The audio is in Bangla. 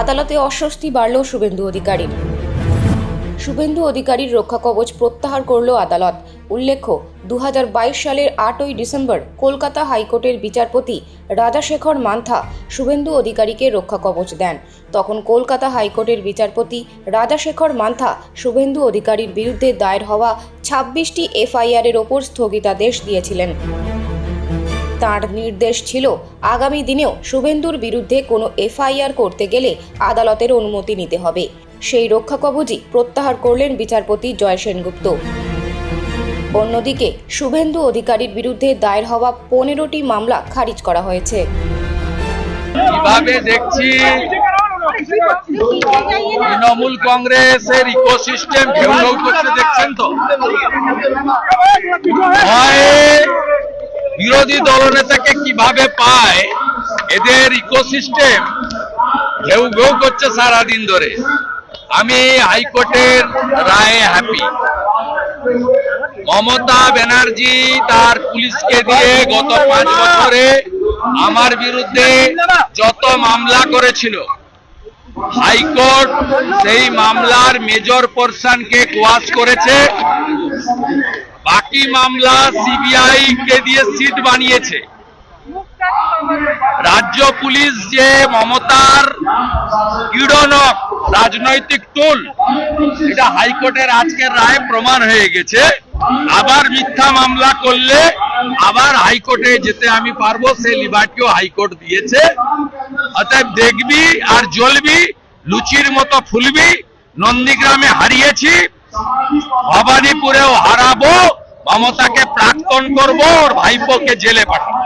আদালতে অস্বস্তি বাড়ল শুভেন্দু অধিকারীর। শুভেন্দু অধিকারীর রক্ষা কবচ প্রত্যাহার করল আদালত। উল্লেখ্য দু হাজার বাইশ সালের আটই ডিসেম্বর কলকাতা হাইকোর্টের বিচারপতি রাজাশেখর মান্থা শুভেন্দু অধিকারীকে রক্ষা কবচ দেন। তখন কলকাতা হাইকোর্টের বিচারপতি রাজাশেখর মান্থা শুভেন্দু অধিকারীর বিরুদ্ধে দায়ের হওয়া ছাব্বিশটি এফআইআরের ওপর স্থগিতাদেশ দিয়েছিলেন। তাঁর নির্দেশ ছিল, আগামী দিনেও শুভেন্দুর বিরুদ্ধে কোনো এফআইআর করতে গেলে আদালতের অনুমতি নিতে হবে। সেই রক্ষা কবচই প্রত্যাহার করলেন বিচারপতি জয় সেনগুপ্ত। অন্যদিকে, শুভেন্দু অধিকারীর বিরুদ্ধে দায়ের হওয়া পনেরোটি মামলা খারিজ করা হয়েছে। তৃণমূল কংগ্রেসের ইকোসিস্টেম করতে দেখছেন তো? বিরোধী দলনেতাকে কীভাবে পায়? এদের ইকোসিস্টেম ঘেউ ঘেউ করছে সারাদিন ধরে। আমি হাইকোর্টের রায়ে হ্যাপি মমতা ব্যানার্জি তার পুলিশকে দিয়ে গত পাঁচ বছরে আমার বিরুদ্ধে যত মামলা করেছিল, হাইকোর্ট সেই মামলার মেজর পোর্শনকে কোয়াশ করেছে। বাকি মামলা সিবিআই কে দিয়ে সিট বানিয়েছে। রাজ্য পুলিশ যে মমতার ক্রীড়নক রাজনৈতিক টুল, এটা হাইকোর্টের আজকের রায় প্রমাণ হয়ে গেছে। আবার মিথ্যা মামলা করলে আবার হাইকোর্টে যেতে আমি পারব সেই লিবার্টিও হাইকোর্ট দিয়েছে। অতএব দেখবি আর জ্বলবি, লুচির মতো ফুলবি, নন্দীগ্রামে হারিয়েছি। ভবানীপুরেও হারাবো মমতাকে প্রাক্তন করব ভাইপোকে জেলে পাঠাবো।